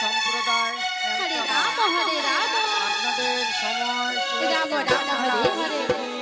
সম্প্রদায় আপনাদের সময় রাম রাম হরে। হরে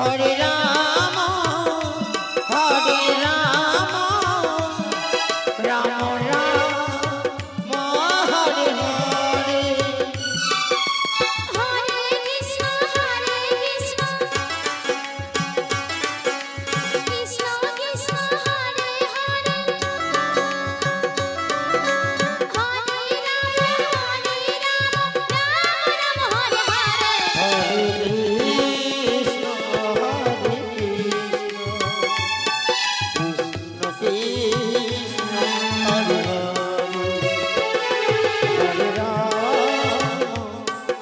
Hari Ram.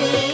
Hare